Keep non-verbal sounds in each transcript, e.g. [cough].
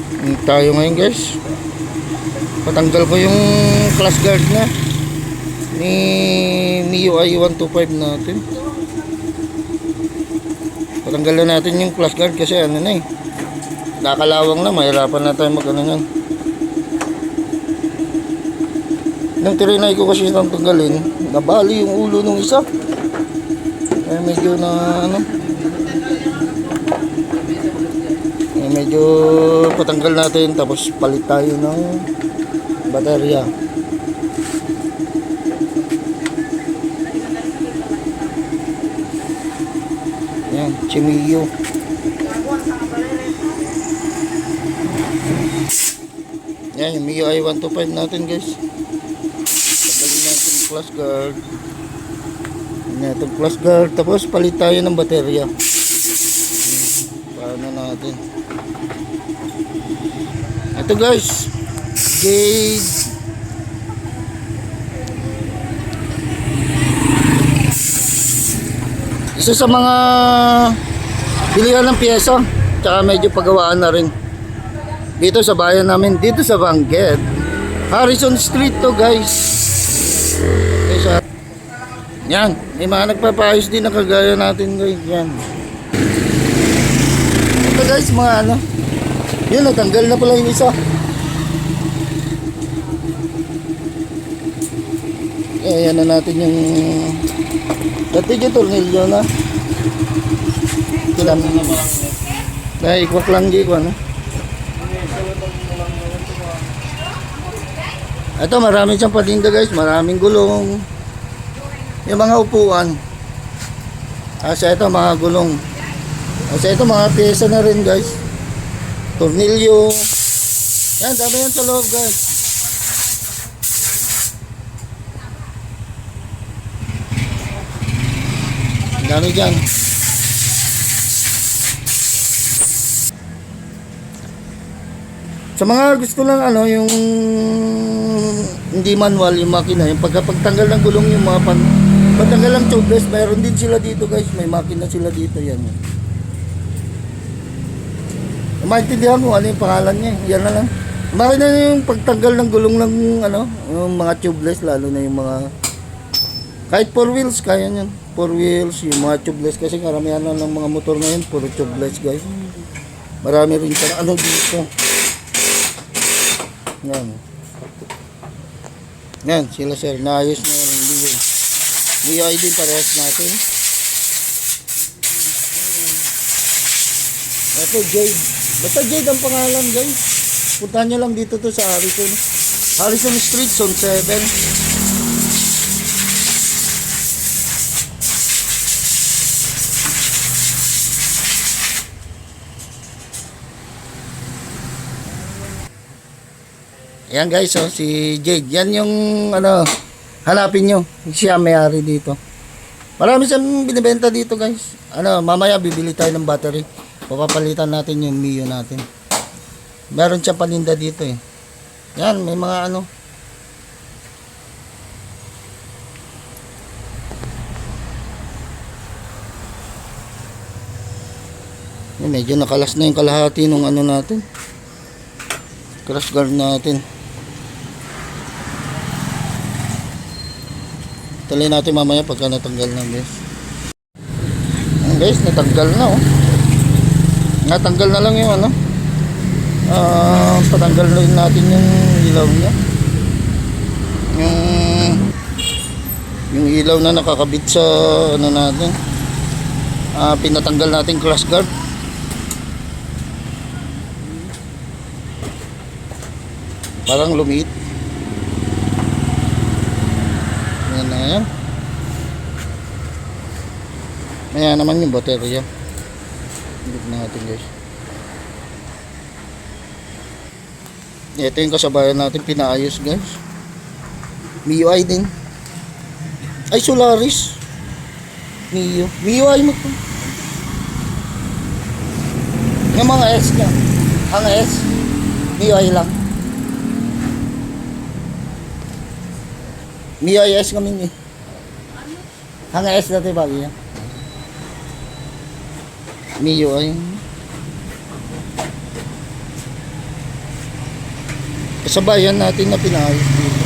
Hindi tayo ngayon guys. Patanggal ko yung class guard na ni MIUI 125 natin. Patanggal na natin yung class guard kasi ano na eh. Nakalawang na, mahirapan na tayo mag ano yan. Nung tirinay ko kasi nang tanggalin, nabali yung ulo nung isa. Kaya medyo na ano. Eh, medyo patanggal natin tapos palit tayo ng baterya. Yan, Chimiyo. Yan, yung MIUI 125 natin guys. Tanggalin natin flash guard. Yan, itong flash guard. Tapos palit tayo ng baterya. Paano natin. Ito guys. Gauge. Isa sa mga bilihan ng pyesa. Tsaka medyo pagawaan na rin. Dito sa bayan namin. Dito sa Bangged. Harrison Street to guys. Okay, sa yan, may mga nagpapayos din na kagaya natin guys. Yan. Ito guys, mga ano. Yun, natanggal na pala yung isa. Eh, yan na natin yung dati yung tornilyo na. Kailan na ba? Dahil ikwak lang di ko ano. Ito marami siyang patinda guys, maraming gulong. Yung mga upuan. Kasi ito mga gulong. Kasi ito mga pyesa na rin guys. Tornilyo. Yan, dami yan sa loob guys. Dami dyan. Sa mga gusto lang ano, yung hindi manual yung makina, yung pagkapagtanggal ng gulong yung mga pan, pagtanggal ng tubeless, mayroon din sila dito guys, may makina sila dito yan. Maintindihan mo ano yung pangalan niya, yan na lang. Makina na yung pagtanggal ng gulong ng ano, yung mga tubeless, lalo na yung mga kahit four wheels, kaya niyan. Four wheels, yung mga tubeless kasi karamihan na ng mga motor ngayon, puro tubeless guys. Marami rin sa ano dito. Yan. Yan, sila sir. Naayos na yung liyo. Liyo ay din parehas natin. Ito, Jade. Basta Jade ang pangalan, guys. Punta nyo lang dito to sa Harrison. Harrison Street, Zone 7. Yan guys, oh, si Jade. Yan yung ano, hanapin nyo. Siya may-ari dito. Marami siyang binibenta dito guys. Ano, mamaya bibili tayo ng battery. Papapalitan natin yung Mio natin. Meron siyang paninda dito eh. Yan, may mga ano. Yan, medyo nakalas na yung kalahati nung ano natin. Crash guard natin. Tuloy natin mamaya pagka natanggal na guys. Ayan guys, natanggal na oh. Natanggal na lang yung ano. Ah, patanggal na rin natin yung ilaw niya. Yung yung ilaw na nakakabit sa ano natin. Ah, pinatanggal natin crash guard. Parang lumiit. Yan na yan. Maya naman yung baterya. Hindi natin guys. Ito yung kasabayan natin pinaayos guys. MIUI din. Ay Solaris. Mio. MIUI mo to. Yung mga S niya. Ang S. MIUI lang. MIUI S kami eh. Ang S dati ba niya? MIUI. kasabayan natin na pinayos dito.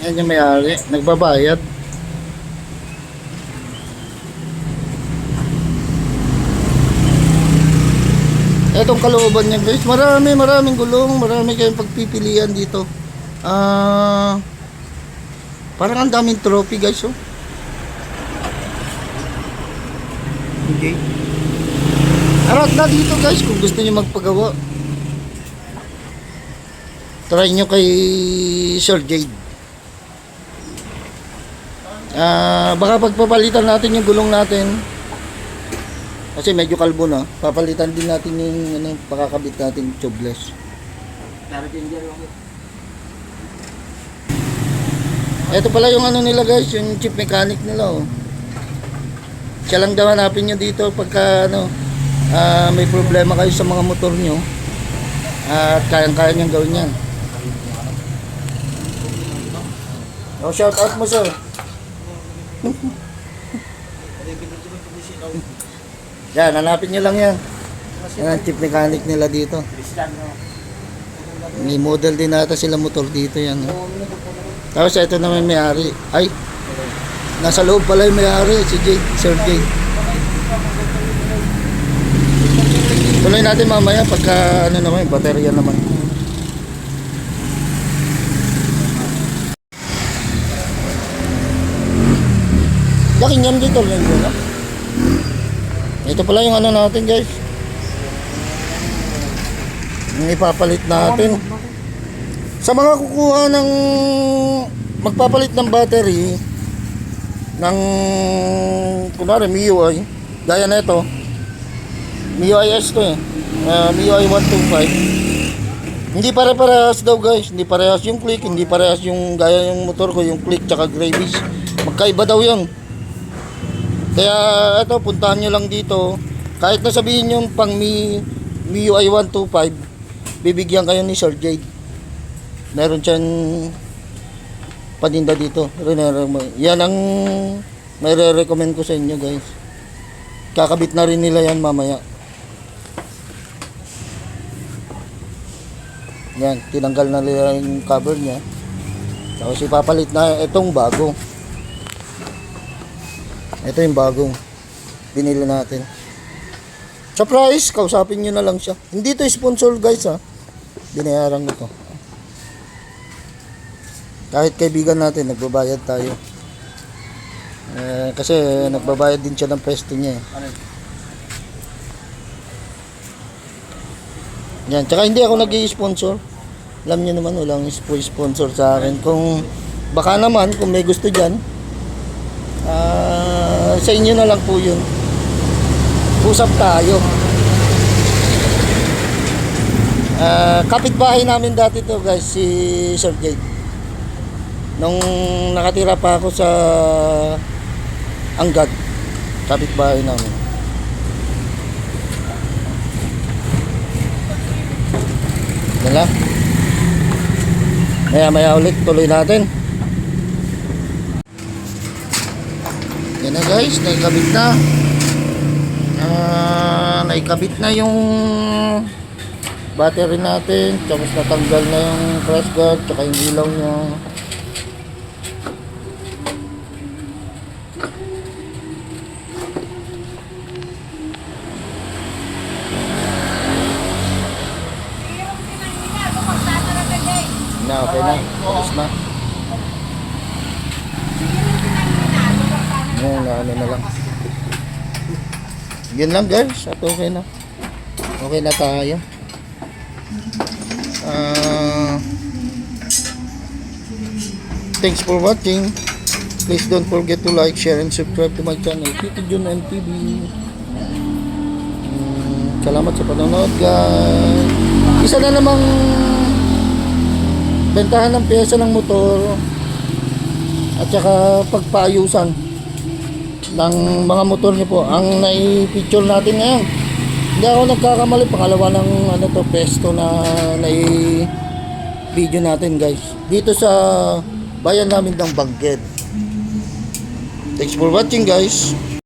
Yan yung may-ari, nagbabayad. Etong kalooban niya guys, marami maraming gulong, marami kayong pagpipilian dito. Ah, parang ang daming trophy guys oh. Okay. Arat na dito guys kung gusto niyo magpagawa. Try nyo kay Sir Jade. Ah, baka pagpapalitan natin yung gulong natin. Kasi medyo kalbo na. Papalitan din natin yung ano, pakakabit natin tubeless. Ito pala yung ano nila guys, yung chip mechanic nila oh. Siya lang daw hanapin nyo dito pagka ano, ah, may problema kayo sa mga motor nyo. At kayang-kaya niyang gawin yan. Oh, shout out mo sir. [laughs] yan, hanapin nyo lang yan. Yan ang chip mechanic nila dito. May model din nata sila motor dito yan. oh. Tapos ito naman may-ari. Ay, nasa loob pala yung may-ari, si Jake, Sir Jake. Tuloy natin mamaya pagka ano naman, yung baterya naman. Laking yan dito, lang no? Ito pala yung ano natin guys. Yung ipapalit natin. Sa mga kukuha ng magpapalit ng battery ng kunwari MIUI gaya na ito. MIUI S to eh. Uh, MIUI 125 hindi pare-parehas daw guys. Hindi parehas yung click hindi parehas yung gaya yung motor ko yung click tsaka gravies. Magkaiba daw yun. Kaya ito puntahan nyo lang dito. Kahit na sabihin yung pang Mi, MIUI 125 bibigyan kayo ni Sir Jade meron siyang paninda dito. Yan ang may recommend ko sa inyo guys. Kakabit na rin nila yan mamaya. Yan, tinanggal na nila yung cover niya. Tapos ipapalit na itong bago. Ito yung bagong binili natin. Sa price, kausapin nyo na lang siya. Hindi to sponsor guys ha. Binayaran ko to. Kahit kaibigan natin, nagbabayad tayo. Eh, kasi nagbabayad din siya ng pwesto niya eh. Yan, tsaka hindi ako nag sponsor Alam niyo naman, walang sp- sponsor sa akin. Kung baka naman, kung may gusto dyan, ah, sa inyo na lang po yun. Usap tayo. Ah, kapitbahay namin dati to guys, si Sir Jade nung nakatira pa ako sa Anggad kapitbahay namin. Lang. Maya maya ulit tuloy natin. Yan na guys. Naikabit na. Ah naikabit na yung battery natin. Tapos natanggal na yung crash guard tsaka yung ilaw niya na okay na tapos na Yan, na ano na lang. Yun lang guys, at okay na. Okay na tayo. Ah, thanks for watching. Please don't forget to like, share, and subscribe to my channel, Tito Jun MTV. Mm, salamat sa panonood guys. Isa na namang bentahan ng pyesa ng motor at saka pagpaayusan ng mga motor niyo po. Ang nai-picture natin ngayon hindi ako nagkakamali. Pangalawa ng ano to pesto na nai-video natin guys. Dito sa bayan namin ng Bangged. Thanks for watching guys.